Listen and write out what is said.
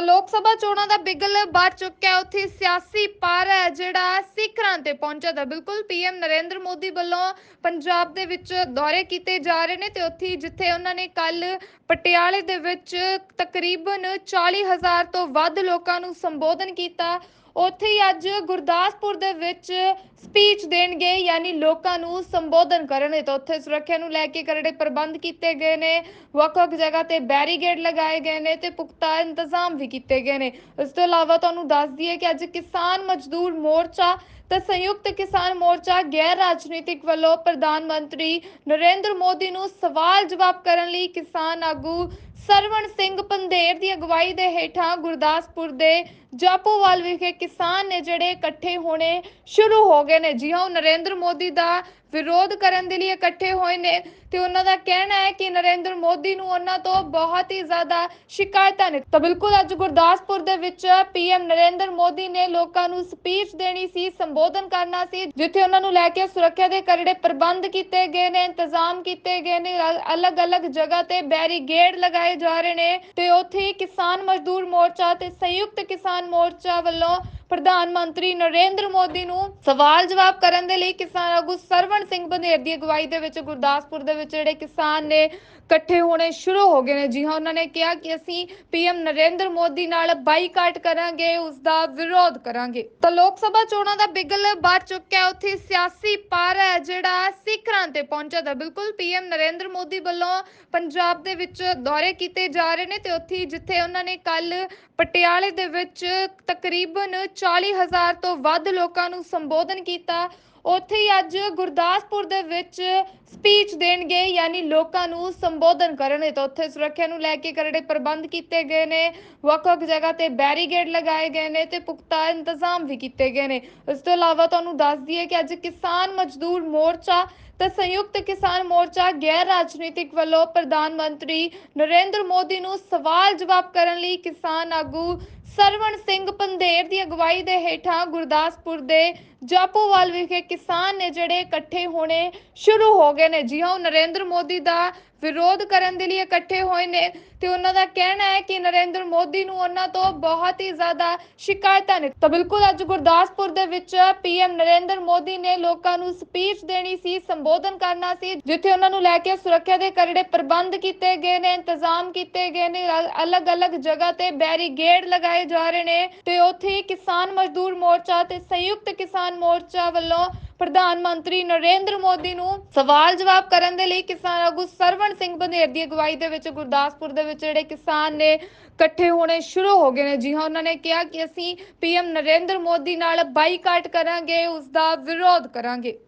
ਤਾਂ ਲੋਕ ਸਭਾ ਚੋਣਾਂ ਦਾ ਬਿਗਲ ਵੱਜ ਚੁੱਕਿਆ ਉੱਥੇ ਸਿਆਸੀ ਪਾਰਾ ਹੈ ਜਿਹੜਾ ਸਿਖਰਾਂ ਤੇ ਪਹੁੰਚਾ ਤਾਂ ਬਿਲਕੁਲ ਪੀਐਮ ਨਰਿੰਦਰ ਮੋਦੀ ਵੱਲੋਂ ਪੰਜਾਬ ਦੇ ਵਿੱਚ ਦੌਰੇ ਕੀਤੇ ਜਾ ਰਹੇ ਨੇ ਤੇ ਉੱਥੇ ਹੀ ਜਿੱਥੇ ਉਹਨਾਂ ਨੇ ਕੱਲ ਪਟਿਆਲੇ ਦੇ ਵਿੱਚ ਤਕਰੀਬਨ 40000 ਤੋਂ ਵੱਧ ਲੋਕਾਂ ਨੂੰ ਸੰਬੋਧਨ ਕੀਤਾ ਉੱਥੇ ਹੀ ਅੱਜ ਗੁਰਦਾਸਪੁਰ ਦੇ ਵਿੱਚ ਸਪੀਚ ਦੇਣਗੇ, ਯਾਨੀ ਲੋਕਾਂ ਨੂੰ ਸੰਬੋਧਨ ਕਰਨਗੇ। ਤਾਂ ਉੱਥੇ ਸੁਰੱਖਿਆ ਨੂੰ ਲੈ ਕੇ ਕਰੜੇ ਪ੍ਰਬੰਧ ਕੀਤੇ ਗਏ ਨੇ, ਵੱਖ-ਵੱਖ ਜਗ੍ਹਾ ਤੇ ਬੈਰੀਗੇਡ ਲਗਾਏ ਗਏ ਨੇ ਤੇ ਪੁਖਤਾ ਇੰਤਜ਼ਾਮ ਵੀ ਕੀਤੇ ਗਏ ਨੇ। ਇਸ ਤੋਂ ਇਲਾਵਾ ਤੁਹਾਨੂੰ ਦੱਸ ਦਈਏ ਕਿ ਅੱਜ ਕਿਸਾਨ ਮਜ਼ਦੂਰ ਮੋਰਚਾ ਤੇ ਸੰਯੁਕਤ ਕਿਸਾਨ ਮੋਰਚਾ ਗੈਰ ਰਾਜਨੀਤਿਕ ਵੱਲੋਂ ਪ੍ਰਧਾਨ ਮੰਤਰੀ ਨਰਿੰਦਰ ਮੋਦੀ ਨੂੰ ਸਵਾਲ ਜਵਾਬ ਕਰਨ ਲਈ ਕਿਸਾਨ ਆਗੂ ਸਰਵਣ ਸਿੰਘ ਪੰਧੇਰ ਦੀ ਅਗਵਾਈ ਦੇ ਹੇਠਾਂ ਗੁਰਦਾਸਪੁਰ ਦੇ ਜਾਪੋਵਾਲ ਵਿਖੇ ਕਿਸਾਨ ਨੇ ਜਿਹੜੇ ਇਕੱਠੇ ਹੋਣੇ ਸ਼ੁਰੂ ਹੋ ਗਏ ਨੇ। ਜੀ ਹਾਂ, ਉਹ ਨਰਿੰਦਰ ਮੋਦੀ ਦਾ ਵਿਰੋਧ ਕਰਨ ਦੇ ਲਈ ਇਕੱਠੇ ਹੋਏ ਨੇ ਤੇ ਉਹਨਾਂ ਦਾ ਕਹਿਣਾ ਹੈ ਕਿ ਨਰਿੰਦਰ ਮੋਦੀ ਨੂੰ ਉਹਨਾਂ ਤੋਂ ਬਹੁਤ ਹੀ ਜ਼ਿਆਦਾ ਸ਼ਿਕਾਇਤਾਂ ਨੇ। ਤਾਂ ਬਿਲਕੁਲ ਅੱਜ ਗੁਰਦਾਸਪੁਰ ਦੇ ਵਿੱਚ ਪੀਐਮ ਨਰਿੰਦਰ ਮੋਦੀ ਨੇ ਲੋਕਾਂ ਨੂੰ ਸਪੀਚ ਦੇਣੀ ਸੀ, ਸੰਬੋਧਨ ਕਰਨਾ ਸੀ, ਜਿੱਥੇ ਉਹਨਾਂ ਨੂੰ ਲੈ ਕੇ ਸੁਰੱਖਿਆ ਦੇ ਕਰੜੇ ਪ੍ਰਬੰਧ ਕੀਤੇ ਗਏ ਨੇ, ਇੰਤਜ਼ਾਮ ਕੀਤੇ ਗਏ ਨੇ ਅਲੱਗ-ਅਲੱਗ ਜਗ੍ਹਾ ਤੇ ਬੈਰੀਗੇਡ ਲਗਾਏ ਜਾ ਰਹੇ ਨੇ ਤੇ ਉੱਥੇ ਕਿਸਾਨ ਮਜ਼ਦੂਰ ਮੋਰਚਾ ਤੇ ਸੰਯੁਕਤ ਕਿਸਾਨ ਮੋਰਚਾ ਵੱਲੋਂ ਪ੍ਰਧਾਨ ਮੰਤਰੀ ਨਰਿੰਦਰ ਮੋਦੀ ਨੂੰ ਸਵਾਲ ਜਵਾਬ ਕਰਨ ਦੇ ਲਈ ਕਿਸਾਨ ਆਗੂ ਸਰਵਣ ਸਿੰਘ ਬੰਦੇਰ ਦੀ ਅਗਵਾਈ ਦੇ ਵਿੱਚ ਗੁਰਦਾਸਪੁਰ ਦੇ ਵਿੱਚ ਜਿਹੜੇ ਕਿਸਾਨ ਨੇ ਇਕੱਠੇ ਹੋਣੇ ਸ਼ੁਰੂ ਹੋ ਗਏ ਨੇ। ਜੀ ਹਾਂ, ਉਹਨਾਂ ਨੇ ਕਿਹਾ ਕਿ ਅਸੀਂ ਪੀਐਮ ਨਰਿੰਦਰ ਮੋਦੀ ਨਾਲ ਬਾਈਕਾਟ ਕਰਾਂਗੇ ਉਸ ਦਾ ਵਿਰੋਧ ਕਰਾਂਗੇ। ਤਾਂ ਲੋਕ ਸਭਾ ਚੋਣਾਂ ਦਾ ਬਿਗਲ ਵੱਜ ਚੁੱਕਿਆ ਉੱਥੇ ਸਿਆਸੀ ਪਾਰਾ ਹੈ ਜਿਹੜਾ ਸਿਖਰਾਂ ਤੇ ਪਹੁੰਚਿਆ ਦਾ ਬਿਲਕੁਲ ਪੀਐਮ ਨਰਿੰਦਰ ਮੋਦੀ ਵੱਲੋਂ ਪੰਜਾਬ ਦੇ ਵਿੱਚ ਦੌਰੇ ਕੀਤੇ ਜਾ ਰਹੇ ਨੇ ਤੇ ਉੱਥੇ ਜਿੱਥੇ ਉਹਨਾਂ ਨੇ ਕੱਲ ਪਟਿਆਲੇ ਦੇ ਵਿੱਚ ਤਕਰੀਬਨ 40000 ਤੋਂ ਵੱਧ ਲੋਕਾਂ ਨੂੰ ਸੰਬੋਧਨ ਕੀਤਾ। ਉੱਥੇ ਹੀ ਅੱਜ ਗੁਰਦਾਸਪੁਰ ਦੇ ਵਿੱਚ ਸਪੀਚ ਦੇਣਗੇ, ਯਾਨੀ ਲੋਕਾਂ ਨੂੰ ਸੰਬੋਧਨ ਕਰਨਗੇ। ਤਾਂ ਉੱਥੇ ਸੁਰੱਖਿਆ ਨੂੰ ਲੈ ਕੇ ਕਰੜੇ ਪ੍ਰਬੰਧ ਕੀਤੇ ਗਏ ਨੇ, ਵੱਖ-ਵੱਖ ਜਗ੍ਹਾ ਤੇ ਬੈਰੀਗੇਡ ਲਗਾਏ ਗਏ ਨੇ ਤੇ ਪੁਖਤਾ ਇੰਤਜ਼ਾਮ ਵੀ ਕੀਤੇ ਗਏ ਨੇ। ਇਸ ਤੋਂ ਇਲਾਵਾ ਤੁਹਾਨੂੰ ਦੱਸ ਦਈਏ ਕਿ ਅੱਜ ਕਿਸਾਨ ਮਜ਼ਦੂਰ ਮੋਰਚਾ ਤੇ ਸੰਯੁਕਤ ਕਿਸਾਨ ਮੋਰਚਾ ਗੈਰ ਰਾਜਨੀਤਿਕ ਵੱਲੋਂ ਪ੍ਰਧਾਨ ਮੰਤਰੀ ਨਰਿੰਦਰ ਮੋਦੀ ਨੂੰ ਸਵਾਲ ਜਵਾਬ ਕਰਨ ਲਈ ਕਿਸਾਨ ਆਗੂ ਸਰਵਣ ਸਿੰਘ ਪੰਧੇਰ ਦੀ ਅਗਵਾਈ ਦੇ ਹੇਠਾਂ ਗੁਰਦਾਸਪੁਰ ਦੇ ਜਾਪੋਵਾਲ ਵਿਖੇ ਕਿਸਾਨ ਨੇ ਜਿਹੜੇ ਇਕੱਠੇ ਹੋਣੇ ਸ਼ੁਰੂ ਹੋ ਗਏ ਨੇ। ਜੀ ਹਾਂ, ਉਹ ਨਰਿੰਦਰ ਮੋਦੀ ਦਾ ਵਿਰੋਧ ਕਰਨ ਦੇ ਲਈ ਇਕੱਠੇ ਹੋਏ ਨੇ ਤੇ ਉਹਨਾਂ ਦਾ ਕਹਿਣਾ ਹੈ ਕਿ ਨਰਿੰਦਰ ਮੋਦੀ ਨੂੰ ਉਹਨਾਂ ਤੋਂ ਬਹੁਤ ਹੀ ਜ਼ਿਆਦਾ ਸ਼ਿਕਾਇਤਾਂ ਨੇ। ਤਾਂ ਬਿਲਕੁਲ ਅੱਜ ਗੁਰਦਾਸਪੁਰ ਦੇ ਵਿੱਚ ਪੀਐਮ ਨਰਿੰਦਰ ਮੋਦੀ ਨੇ ਲੋਕਾਂ ਨੂੰ ਸਪੀਚ ਦੇਣੀ ਸੀ, ਸੰਬੋਧਨ ਕਰਨਾ ਸੀ, ਜਿੱਥੇ ਉਹਨਾਂ ਨੂੰ ਲੈ ਕੇ ਸੁਰੱਖਿਆ ਦੇ ਕਰੜੇ ਪ੍ਰਬੰਧ ਕੀਤੇ ਗਏ ਨੇ, ਇੰਤਜ਼ਾਮ ਕੀਤੇ ਗਏ ਨੇ ਅਲੱਗ-ਅਲੱਗ ਜਗ੍ਹਾ ਤੇ ਬੈਰੀਗੇਡ ਲਗਾਏ ਜਾ ਰਹੇ ਨੇ ਤੇ ਉੱਥੇ ਕਿਸਾਨ ਮਜ਼ਦੂਰ ਮੋਰਚਾ ਤੇ ਸੰਯੁਕਤ ਕਿਸਾਨ ਮੋਰਚਾ ਵੱਲੋਂ ਪ੍ਰਧਾਨ ਮੰਤਰੀ ਨਰਿੰਦਰ ਮੋਦੀ ਨੂੰ ਸਵਾਲ ਜਵਾਬ ਕਰਨ ਦੇ ਲਈ ਕਿਸਾਨ ਆਗੂ ਸਰਵਣ ਸਿੰਘ ਬਨੇਰ ਦੀ ਅਗਵਾਈ ਦੇ ਵਿੱਚ ਗੁਰਦਾਸਪੁਰ ਦੇ ਵਿੱਚ ਜਿਹੜੇ ਕਿਸਾਨ ਨੇ ਇਕੱਠੇ ਹੋਣੇ ਸ਼ੁਰੂ ਹੋ ਗਏ ਨੇ। ਜੀ ਹਾਂ, ਉਹਨਾਂ ਨੇ ਕਿਹਾ ਕਿ ਅਸੀਂ ਪੀਐਮ ਨਰਿੰਦਰ ਮੋਦੀ ਨਾਲ ਬਾਈਕਾਟ ਕਰਾਂਗੇ ਉਸ ਦਾ ਵਿਰੋਧ ਕਰਾਂਗੇ।